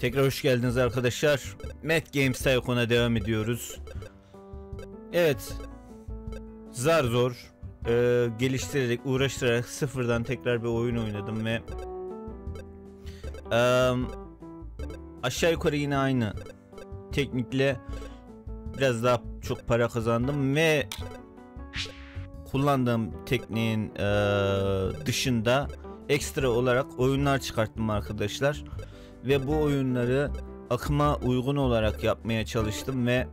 Tekrar hoş geldiniz arkadaşlar. Matt Games Tycoon'a devam ediyoruz. Evet. Zar zor e, geliştirerek, uğraştırarak sıfırdan tekrar bir oyun oynadım ve e, aşağı yukarı yine aynı teknikle biraz daha çok para kazandım ve kullandığım tekniğin e, dışında ekstra olarak oyunlar çıkarttım arkadaşlar ve bu oyunları akıma uygun olarak yapmaya çalıştım ve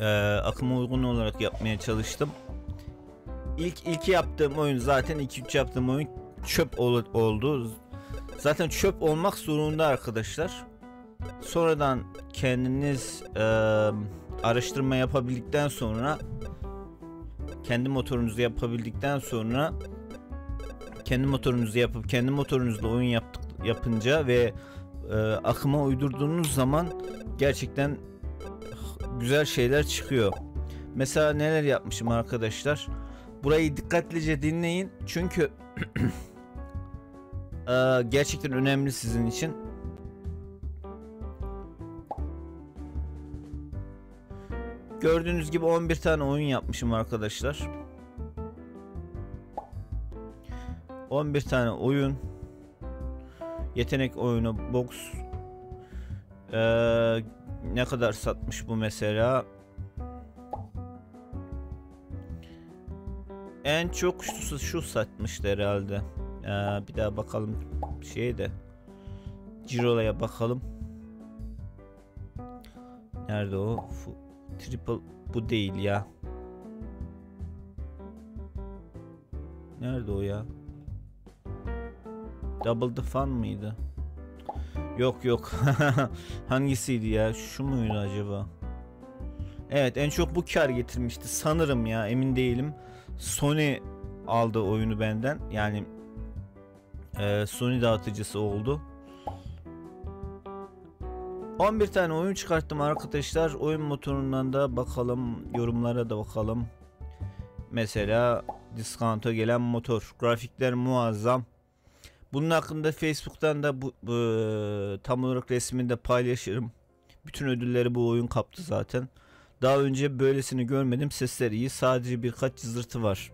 e, akıma uygun olarak yapmaya çalıştım. İlk ilk yaptığım oyun zaten 2-3 yaptığım oyun çöp ol, oldu. Zaten çöp olmak zorunda arkadaşlar. Sonradan kendiniz e, araştırma yapabildikten sonra kendi motorunuzu yapabildikten sonra kendi motorunuzu yapıp kendi motorunuzla oyun yaptık yapınca ve e, akıma uydurduğunuz zaman gerçekten güzel şeyler çıkıyor. Mesela neler yapmışım arkadaşlar? Burayı dikkatlice dinleyin çünkü e, gerçekten önemli sizin için. Gördüğünüz gibi 11 tane oyun yapmışım arkadaşlar. 11 tane oyun yetenek oyunu box ee, ne kadar satmış bu mesela? En çok şu, şu satmıştı herhalde. Ee, bir daha bakalım şey de Cirola'ya bakalım. Nerede o? F triple bu değil ya. Nerede o ya Double the Fun mıydı? Yok yok. Hangisiydi ya? Şu muydu acaba? Evet en çok bu kar getirmişti sanırım ya emin değilim. Sony aldı oyunu benden. Yani e, Sony dağıtıcısı oldu. 11 tane oyun çıkarttım arkadaşlar. Oyun motorundan da bakalım. Yorumlara da bakalım. Mesela discount'a gelen motor. Grafikler muazzam. Bunun hakkında Facebook'tan da bu, bu tam olarak resmini de paylaşırım. Bütün ödülleri bu oyun kaptı zaten. Daha önce böylesini görmedim. Sesler iyi. Sadece birkaç cızırtı var.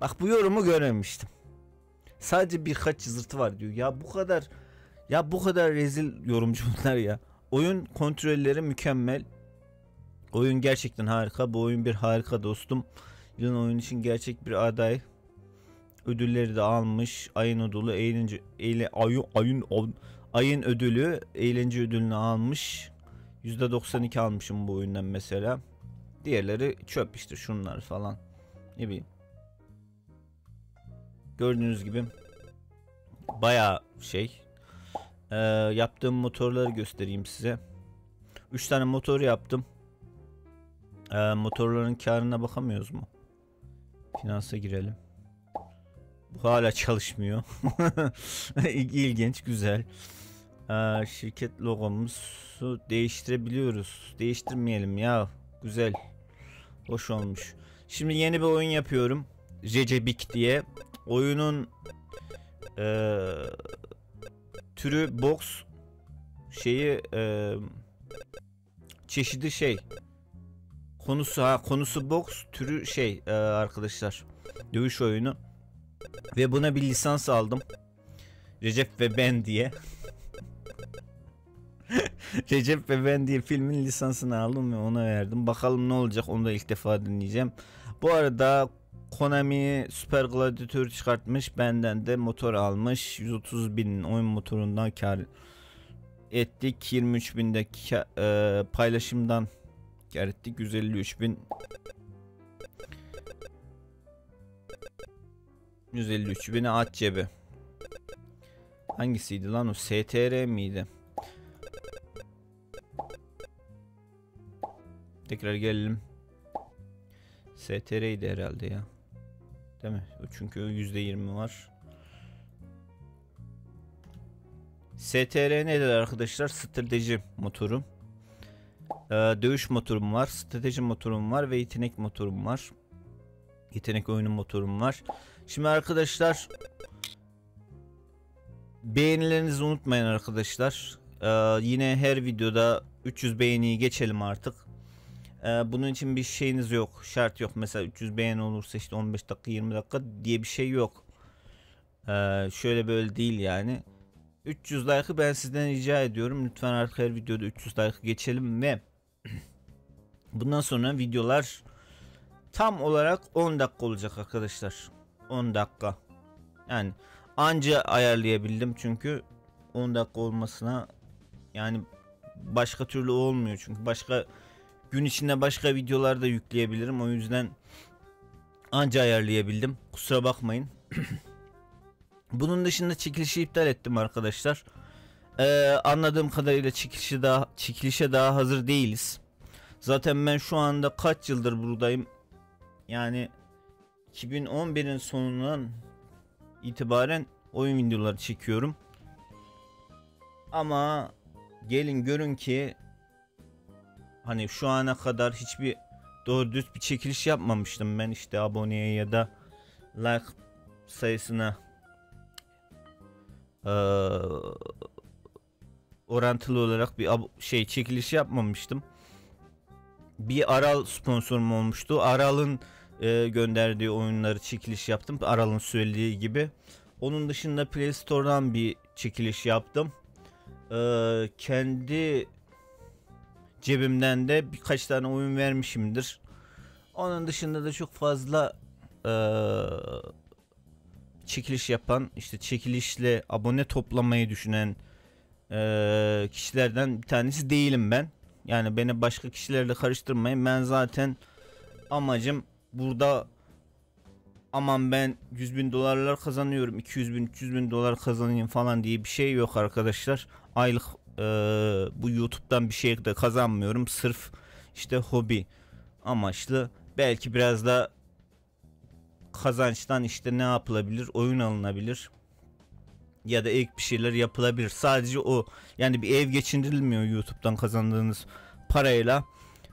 Bak bu yorumu görememiştim. Sadece birkaç cızırtı var diyor. Ya bu kadar ya bu kadar rezil yorumcu bunlar ya. Oyun kontrolleri mükemmel. Oyun gerçekten harika. Bu oyun bir harika dostum. Yılın oyun için gerçek bir aday. Ödülleri de almış. Ayın ödülü eğlence eyle, ayın, ayın, ayın ödülü eğlence ödülünü almış. %92 almışım bu oyundan mesela. Diğerleri çöp işte şunlar falan. Ne bileyim. Gördüğünüz gibi baya şey. Ee, yaptığım motorları göstereyim size. 3 tane motor yaptım. Ee, motorların karına bakamıyoruz mu? Finansa girelim. Bu hala çalışmıyor. İlginç, güzel. Ee, şirket logomuzu değiştirebiliyoruz. Değiştirmeyelim ya. Güzel. Hoş olmuş. Şimdi yeni bir oyun yapıyorum. Recebik diye. Oyunun e, türü box şeyi e, çeşidi şey konusu ha konusu box türü şey e, arkadaşlar dövüş oyunu ve buna bir lisans aldım. Recep ve Ben diye. Recep ve Ben diye filmin lisansını aldım ve ona verdim. Bakalım ne olacak onu da ilk defa dinleyeceğim. Bu arada Konami Super Gladiator çıkartmış. Benden de motor almış. 130 bin oyun motorundan kar ettik. 23 binde e, paylaşımdan kar ettik. 153 bin 153 beni at cebi. Hangisiydi lan o? STR miydi? Tekrar gelelim. STR'ydi herhalde ya. Değil mi? Çünkü %20 var. STR nedir arkadaşlar? Strateji motoru. Ee, dövüş motorum var. Strateji motorum var ve yetenek motorum var. Yetenek oyunu motorum var. Şimdi arkadaşlar beğenilerinizi unutmayın arkadaşlar. Ee, yine her videoda 300 beğeniyi geçelim artık. Ee, bunun için bir şeyiniz yok. Şart yok. Mesela 300 beğeni olursa işte 15 dakika 20 dakika diye bir şey yok. Ee, şöyle böyle değil yani. 300 like'ı ben sizden rica ediyorum. Lütfen artık her videoda 300 like geçelim ve bundan sonra videolar tam olarak 10 dakika olacak arkadaşlar. 10 dakika. Yani anca ayarlayabildim çünkü 10 dakika olmasına yani başka türlü olmuyor çünkü. Başka gün içinde başka videolar da yükleyebilirim. O yüzden anca ayarlayabildim. Kusura bakmayın. Bunun dışında çekilişi iptal ettim arkadaşlar. Ee, anladığım kadarıyla çekilişe daha çekilişe daha hazır değiliz. Zaten ben şu anda kaç yıldır buradayım? Yani 2011'in sonundan itibaren oyun videoları çekiyorum. Ama gelin görün ki hani şu ana kadar hiçbir doğru düz bir çekiliş yapmamıştım ben işte aboneye ya da like sayısına ee, orantılı olarak bir şey çekiliş yapmamıştım. Bir Aral sponsorum olmuştu. Aral'ın e, gönderdiği oyunları çekiliş yaptım. Aral'ın söylediği gibi. Onun dışında Play Store'dan bir çekiliş yaptım. Ee, kendi cebimden de birkaç tane oyun vermişimdir. Onun dışında da çok fazla e, çekiliş yapan, işte çekilişle abone toplamayı düşünen e, kişilerden bir tanesi değilim ben. Yani beni başka kişilerle karıştırmayın. Ben zaten amacım burada aman ben 100 bin dolarlar kazanıyorum 200 bin 300 bin dolar kazanayım falan diye bir şey yok arkadaşlar. Aylık e, bu YouTube'dan bir şey de kazanmıyorum. Sırf işte hobi amaçlı. Belki biraz da kazançtan işte ne yapılabilir? Oyun alınabilir. Ya da ek bir şeyler yapılabilir. Sadece o. Yani bir ev geçindirilmiyor YouTube'dan kazandığınız parayla.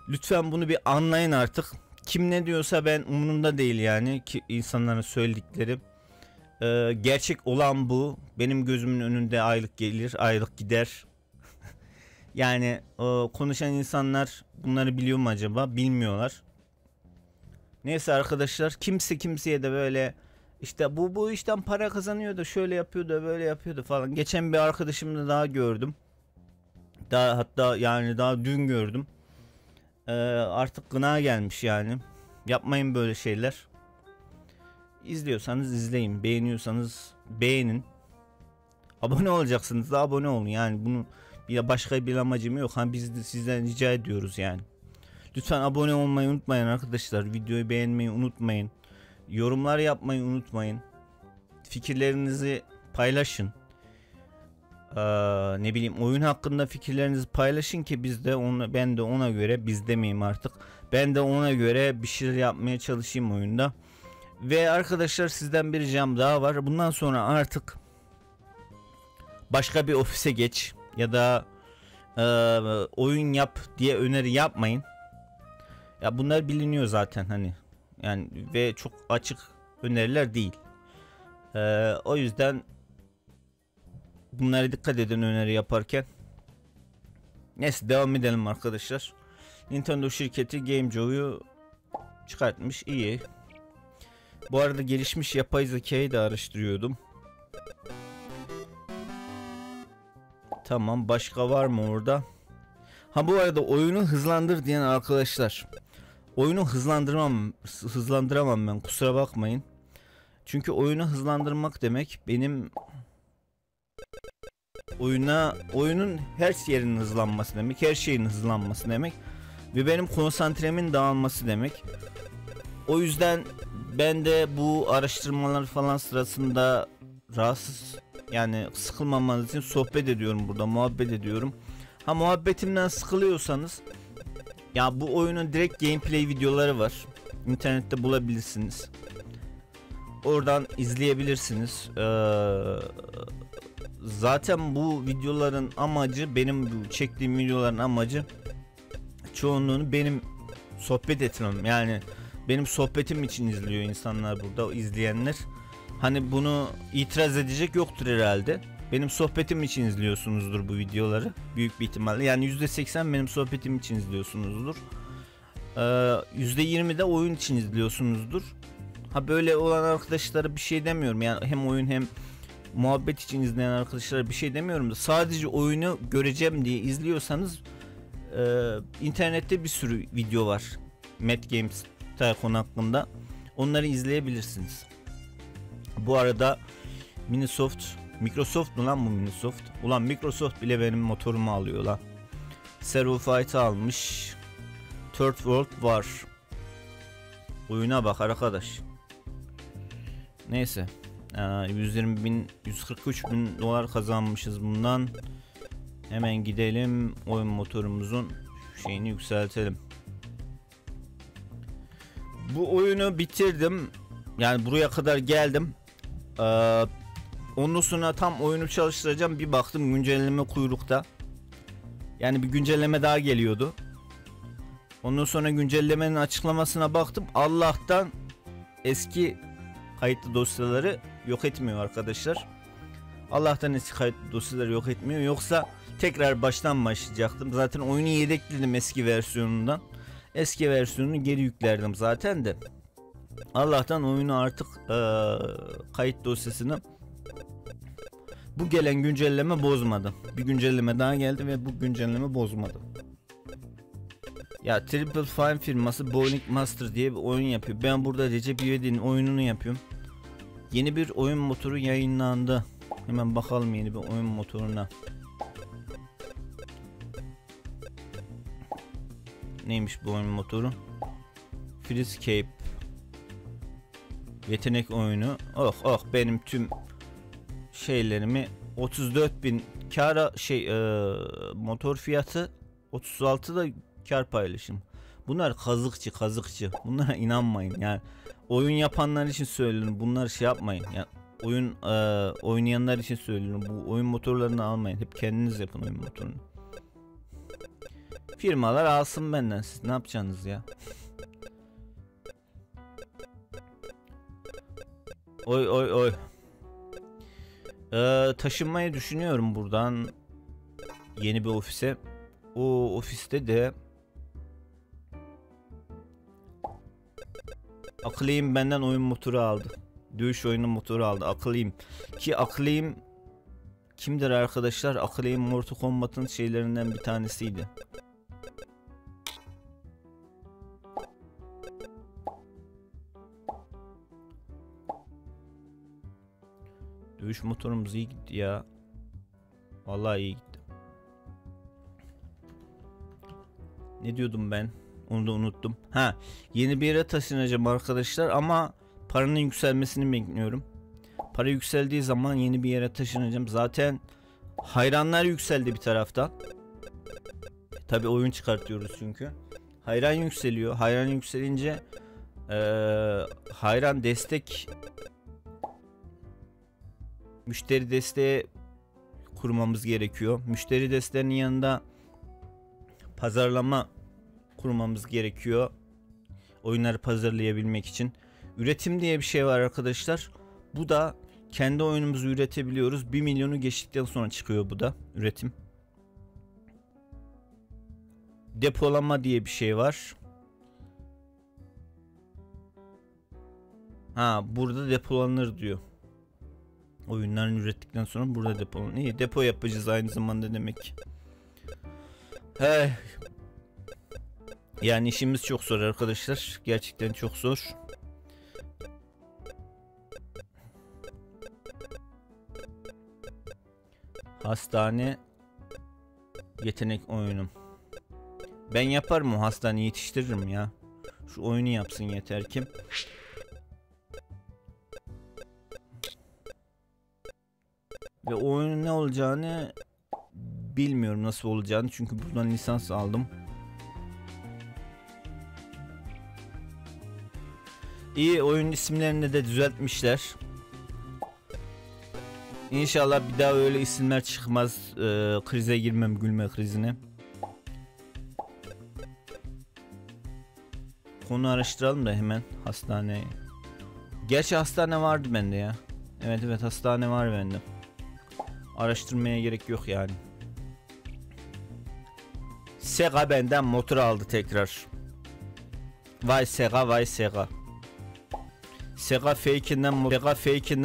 Lütfen bunu bir anlayın artık kim ne diyorsa ben umurumda değil yani ki insanların söyledikleri. Ee, gerçek olan bu. Benim gözümün önünde aylık gelir, aylık gider. yani o, konuşan insanlar bunları biliyor mu acaba? Bilmiyorlar. Neyse arkadaşlar kimse kimseye de böyle işte bu bu işten para kazanıyordu, şöyle yapıyordu, böyle yapıyordu falan. Geçen bir arkadaşımla daha gördüm. Daha hatta yani daha dün gördüm. Ee, artık gına gelmiş yani. Yapmayın böyle şeyler. İzliyorsanız izleyin. Beğeniyorsanız beğenin. Abone olacaksınız da abone olun. Yani bunu bir başka bir amacım yok. Hani biz de sizden rica ediyoruz yani. Lütfen abone olmayı unutmayın arkadaşlar. Videoyu beğenmeyi unutmayın. Yorumlar yapmayı unutmayın. Fikirlerinizi paylaşın e, ne bileyim oyun hakkında fikirlerinizi paylaşın ki biz de onu ben de ona göre biz demeyeyim artık. Ben de ona göre bir şeyler yapmaya çalışayım oyunda. Ve arkadaşlar sizden bir ricam daha var. Bundan sonra artık başka bir ofise geç ya da e, oyun yap diye öneri yapmayın. Ya bunlar biliniyor zaten hani. Yani ve çok açık öneriler değil. E, o yüzden Bunlara dikkat edin öneri yaparken. Neyse devam edelim arkadaşlar. Nintendo şirketi Game Joy'u çıkartmış iyi. Bu arada gelişmiş yapay zekayı da araştırıyordum. Tamam başka var mı orada? Ha bu arada oyunu hızlandır diyen arkadaşlar. Oyunu hızlandırmam hızlandıramam ben kusura bakmayın. Çünkü oyunu hızlandırmak demek benim oyuna oyunun her yerinin hızlanması demek, her şeyin hızlanması demek ve benim konsantremin dağılması demek. O yüzden ben de bu araştırmalar falan sırasında rahatsız yani sıkılmamanız için sohbet ediyorum burada, muhabbet ediyorum. Ha muhabbetimden sıkılıyorsanız ya bu oyunun direkt gameplay videoları var. İnternette bulabilirsiniz. Oradan izleyebilirsiniz. Ee, zaten bu videoların amacı benim çektiğim videoların amacı çoğunluğunu benim sohbet etmem yani benim sohbetim için izliyor insanlar burada izleyenler hani bunu itiraz edecek yoktur herhalde benim sohbetim için izliyorsunuzdur bu videoları. Büyük bir ihtimalle. Yani %80 benim sohbetim için izliyorsunuzdur. Ee, %20 de oyun için izliyorsunuzdur. Ha böyle olan arkadaşlara bir şey demiyorum. Yani hem oyun hem muhabbet için izleyen arkadaşlara bir şey demiyorum da sadece oyunu göreceğim diye izliyorsanız e, internette bir sürü video var. Mad Games Tycoon hakkında. Onları izleyebilirsiniz. Bu arada Microsoft Microsoft mu lan bu Microsoft? Ulan Microsoft bile benim motorumu alıyor lan. Servo Fight'ı almış. Third World var. Oyuna bak arkadaş. Neyse. 120 bin 143 bin dolar kazanmışız bundan. Hemen gidelim oyun motorumuzun şeyini yükseltelim. Bu oyunu bitirdim. Yani buraya kadar geldim. Ee, ondan sonra tam oyunu çalıştıracağım. Bir baktım güncelleme kuyrukta. Yani bir güncelleme daha geliyordu. Ondan sonra güncellemenin açıklamasına baktım. Allah'tan eski kayıtlı dosyaları yok etmiyor arkadaşlar. Allah'tan eski kayıtlı dosyaları yok etmiyor. Yoksa tekrar baştan başlayacaktım. Zaten oyunu yedekledim eski versiyonundan. Eski versiyonunu geri yüklerdim zaten de. Allah'tan oyunu artık e, kayıt dosyasını bu gelen güncelleme bozmadı. Bir güncelleme daha geldi ve bu güncelleme bozmadı. Ya Triple Fine firması Bowling Master diye bir oyun yapıyor. Ben burada Recep İvedik'in oyununu yapıyorum. Yeni bir oyun motoru yayınlandı. Hemen bakalım yeni bir oyun motoruna. Neymiş bu oyun motoru? Freescape Yetenek oyunu. Oh oh benim tüm şeylerimi 34 bin kara şey e, motor fiyatı 36 da kar paylaşım. Bunlar kazıkçı kazıkçı. Bunlara inanmayın. Yani oyun yapanlar için söylüyorum. Bunlar şey yapmayın. Yani oyun e, oynayanlar için söylüyorum. Bu oyun motorlarını almayın. Hep kendiniz yapın oyun motorunu. Firmalar alsın benden. Siz ne yapacaksınız ya? Oy oy oy. Ee, taşınmayı düşünüyorum buradan yeni bir ofise. O ofiste de Akılıyım benden oyun motoru aldı. Dövüş oyunu motoru aldı. Akılıyım. Ki akılıyım kimdir arkadaşlar? Akılıyım Mortal Kombat'ın şeylerinden bir tanesiydi. Dövüş motorumuz iyi gitti ya. Vallahi iyi gitti. Ne diyordum ben? Onu da unuttum. Ha, yeni bir yere taşınacağım arkadaşlar ama paranın yükselmesini bekliyorum. Para yükseldiği zaman yeni bir yere taşınacağım. Zaten hayranlar yükseldi bir taraftan. Tabi oyun çıkartıyoruz çünkü. Hayran yükseliyor. Hayran yükselince ee, hayran destek müşteri desteği kurmamız gerekiyor. Müşteri desteğinin yanında pazarlama kurmamız gerekiyor. Oyunları pazarlayabilmek için. Üretim diye bir şey var arkadaşlar. Bu da kendi oyunumuzu üretebiliyoruz. 1 milyonu geçtikten sonra çıkıyor bu da üretim. Depolama diye bir şey var. Ha burada depolanır diyor. Oyunların ürettikten sonra burada depolanır. İyi depo yapacağız aynı zamanda demek. He. Yani işimiz çok zor arkadaşlar. Gerçekten çok zor. Hastane yetenek oyunum. Ben yaparım o hastane yetiştiririm ya. Şu oyunu yapsın yeter ki. Ve oyunun ne olacağını bilmiyorum nasıl olacağını çünkü buradan lisans aldım. İyi oyun isimlerini de düzeltmişler. İnşallah bir daha öyle isimler çıkmaz. Ee, krize girmem gülme krizine. Konu araştıralım da hemen hastaneye. Gerçi hastane vardı bende ya. Evet evet hastane var bende. Araştırmaya gerek yok yani. Sega benden motor aldı tekrar. Vay Sega vay Sega. Sega fake'inden Sega fake'inden